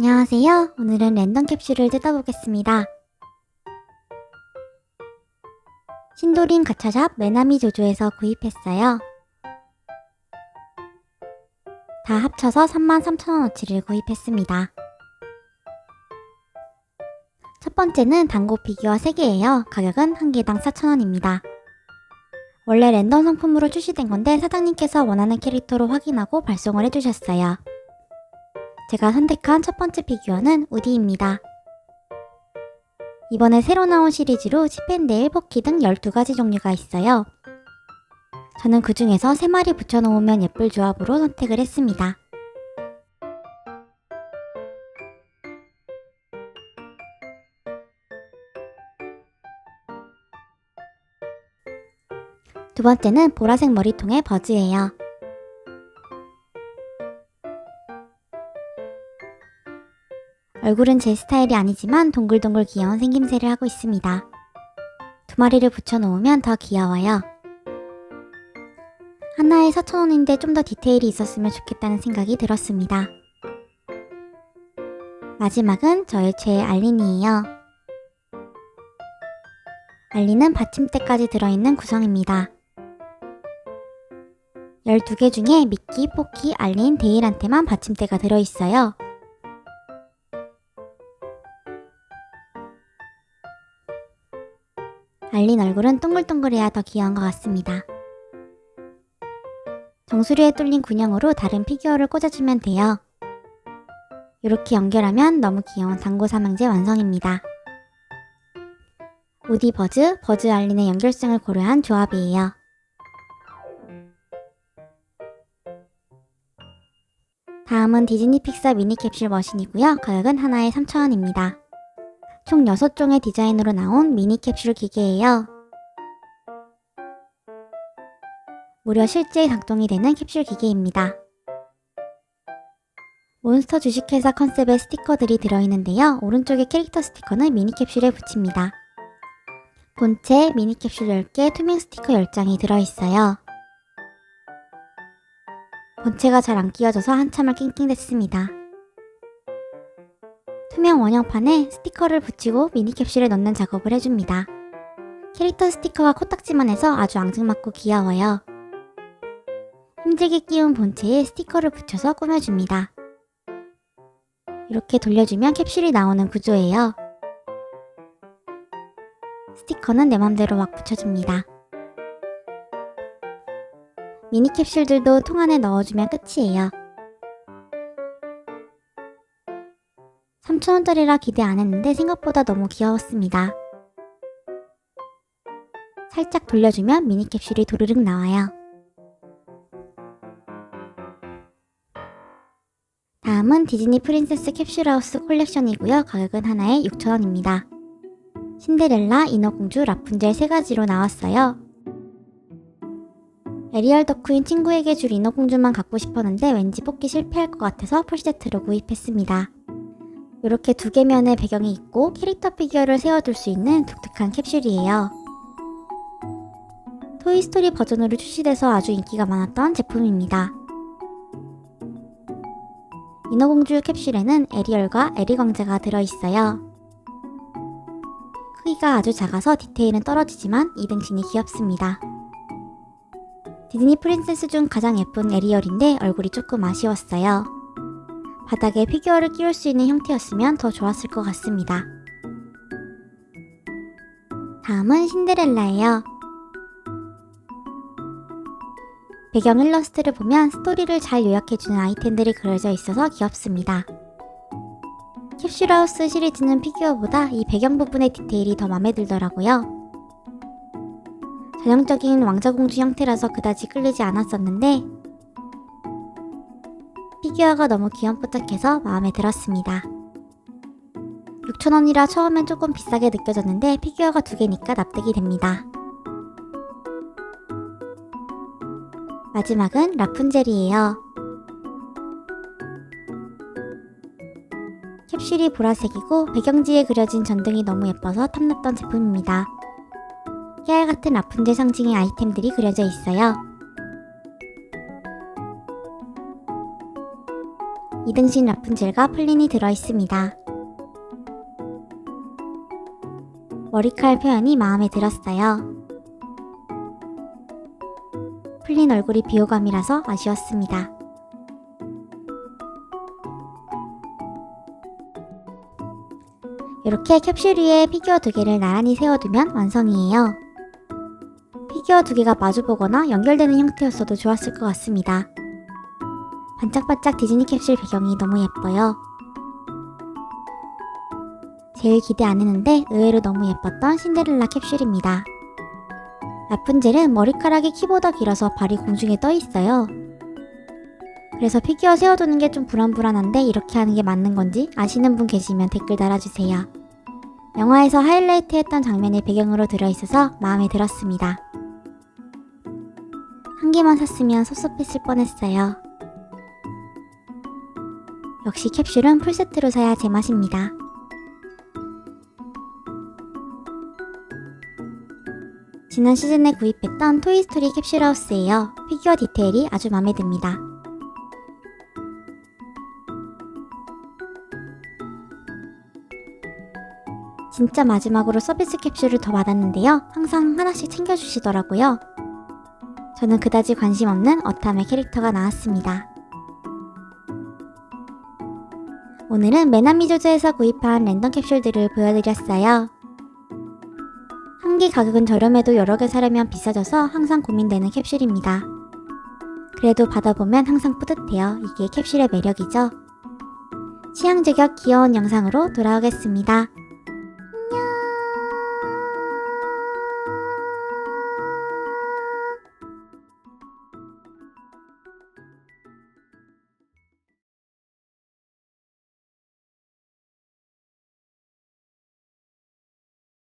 안녕하세요. 오늘은 랜덤 캡슐을 뜯어보겠습니다. 신도림 가차샵 메나미 조조에서 구입했어요. 다 합쳐서 33,000원어치를 구입했습니다. 첫 번째는 단고 피규어 3개예요. 가격은 한 개당 4,000원입니다. 원래 랜덤 상품으로 출시된 건데 사장님께서 원하는 캐릭터로 확인하고 발송을 해주셨어요. 제가 선택한 첫 번째 피규어는 우디입니다. 이번에 새로 나온 시리즈로 치펜데일, 포키 등 12가지 종류가 있어요. 저는 그 중에서 3마리 붙여놓으면 예쁠 조합으로 선택을 했습니다. 두 번째는 보라색 머리통의 버즈예요. 얼굴은 제 스타일이 아니지만 동글동글 귀여운 생김새를 하고 있습니다. 두 마리를 붙여놓으면 더 귀여워요. 하나에 4,000원인데 좀 더 디테일이 있었으면 좋겠다는 생각이 들었습니다. 마지막은 저의 최애 알린이에요. 알린은 받침대까지 들어있는 구성입니다. 12개 중에 미끼, 포키, 알린, 데일한테만 받침대가 들어있어요. 알린 얼굴은 동글동글해야 더 귀여운 것 같습니다. 정수리에 뚫린 군형으로 다른 피규어를 꽂아주면 돼요. 이렇게 연결하면 너무 귀여운 당고 삼형제 완성입니다. 우디 버즈, 버즈 알린의 연결성을 고려한 조합이에요. 다음은 디즈니 픽사 미니 캡슐 머신이고요. 가격은 하나에 3,000원입니다. 총 6종의 디자인으로 나온 미니 캡슐 기계예요. 무려 실제 작동이 되는 캡슐 기계입니다. 몬스터 주식회사 컨셉의 스티커들이 들어있는데요. 오른쪽에 캐릭터 스티커는 미니 캡슐에 붙입니다. 본체 미니 캡슐 10개, 투명 스티커 10장이 들어있어요. 본체가 잘 안 끼워져서 한참을 낑낑댔습니다. 투명 원형판에 스티커를 붙이고 미니 캡슐에 넣는 작업을 해줍니다. 캐릭터 스티커가 코딱지만 해서 아주 앙증맞고 귀여워요. 힘들게 끼운 본체에 스티커를 붙여서 꾸며줍니다. 이렇게 돌려주면 캡슐이 나오는 구조예요. 스티커는 내 맘대로 막 붙여줍니다. 미니 캡슐들도 통 안에 넣어주면 끝이에요. 3,000원짜리라 기대 안 했는데 생각보다 너무 귀여웠습니다. 살짝 돌려주면 미니 캡슐이 도르륵 나와요. 다음은 디즈니 프린세스 캡슐하우스 콜렉션이고요. 가격은 하나에 6,000원입니다. 신데렐라, 인어공주, 라푼젤 세 가지로 나왔어요. 에리얼 덕후인 친구에게 줄 인어공주만 갖고 싶었는데 왠지 뽑기 실패할 것 같아서 풀세트로 구입했습니다. 이렇게 두 개면의 배경이 있고 캐릭터 피규어를 세워둘 수 있는 독특한 캡슐이에요. 토이스토리 버전으로 출시돼서 아주 인기가 많았던 제품입니다. 인어공주 캡슐에는 에리얼과 에리 왕자가 들어있어요. 크기가 아주 작아서 디테일은 떨어지지만 이등신이 귀엽습니다. 디즈니 프린세스 중 가장 예쁜 에리얼인데 얼굴이 조금 아쉬웠어요. 바닥에 피규어를 끼울 수 있는 형태였으면 더 좋았을 것 같습니다. 다음은 신데렐라예요. 배경 일러스트를 보면 스토리를 잘 요약해주는 아이템들이 그려져 있어서 귀엽습니다. 캡슐하우스 시리즈는 피규어보다 이 배경 부분의 디테일이 더 마음에 들더라고요. 전형적인 왕자공주 형태라서 그다지 끌리지 않았었는데 피규어가 너무 귀염뽀짝해서 마음에 들었습니다. 6,000원이라 처음엔 조금 비싸게 느껴졌는데 피규어가 두 개니까 납득이 됩니다. 마지막은 라푼젤이에요. 캡슐이 보라색이고 배경지에 그려진 전등이 너무 예뻐서 탐났던 제품입니다. 깨알 같은 라푼젤 상징의 아이템들이 그려져 있어요. 이등신 라푼젤과 플린이 들어있습니다. 머리칼 표현이 마음에 들었어요. 플린 얼굴이 비호감이라서 아쉬웠습니다. 이렇게 캡슐 위에 피규어 두 개를 나란히 세워두면 완성이에요. 피규어 두 개가 마주보거나 연결되는 형태였어도 좋았을 것 같습니다. 반짝반짝 디즈니 캡슐 배경이 너무 예뻐요. 제일 기대 안 했는데 의외로 너무 예뻤던 신데렐라 캡슐입니다. 라푼젤은 머리카락이 키보다 길어서 발이 공중에 떠 있어요. 그래서 피규어 세워두는 게 좀 불안불안한데 이렇게 하는 게 맞는 건지 아시는 분 계시면 댓글 달아주세요. 영화에서 하이라이트 했던 장면이 배경으로 들어있어서 마음에 들었습니다. 한 개만 샀으면 섭섭했을 뻔했어요. 역시 캡슐은 풀세트로 사야 제맛입니다. 지난 시즌에 구입했던 토이스토리 캡슐하우스예요. 피규어 디테일이 아주 마음에 듭니다. 진짜 마지막으로 서비스 캡슐을 더 받았는데요. 항상 하나씩 챙겨주시더라고요. 저는 그다지 관심 없는 어탐의 캐릭터가 나왔습니다. 오늘은 메나미조즈에서 구입한 랜덤 캡슐들을 보여드렸어요. 한개 가격은 저렴해도 여러 개 사려면 비싸져서 항상 고민되는 캡슐입니다. 그래도 받아보면 항상 뿌듯해요. 이게 캡슐의 매력이죠. 취향 저격 귀여운 영상으로 돌아오겠습니다.